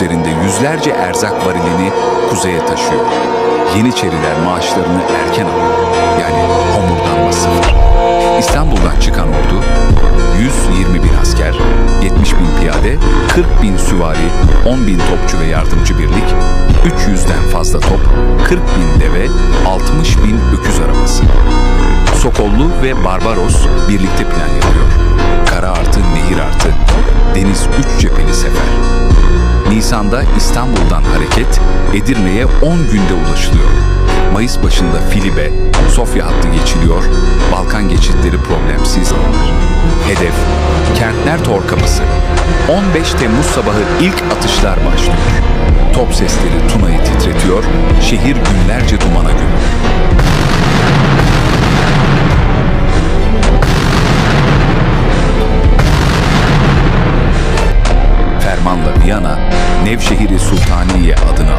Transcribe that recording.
üzerinde yüzlerce erzak varilini kuzeye taşıyor. Yeniçeriler maaşlarını erken alıyor. Yani homurdanma. İstanbul'dan çıkan ordu 121 asker, 70 bin piyade, 40 bin süvari, 10 bin topçu ve yardımcı birlik, 300'den fazla top, 40 bin deve, 60 bin öküz arabası. Sokollu ve Barbaros birlikte plan yapıyor. Kara Nisan'da İstanbul'dan hareket Edirne'ye 10 günde ulaşılıyor. Mayıs başında Filibe, Sofya hattı geçiliyor, Balkan geçitleri problemsiz. Hedef, Kentler Tor Kapısı. 15 Temmuz sabahı ilk atışlar başlıyor. Top sesleri Tuna'yı titretiyor, şehir günlerce dumana gömülüyor. Viyana, Nevşehir-i Sultaniye adını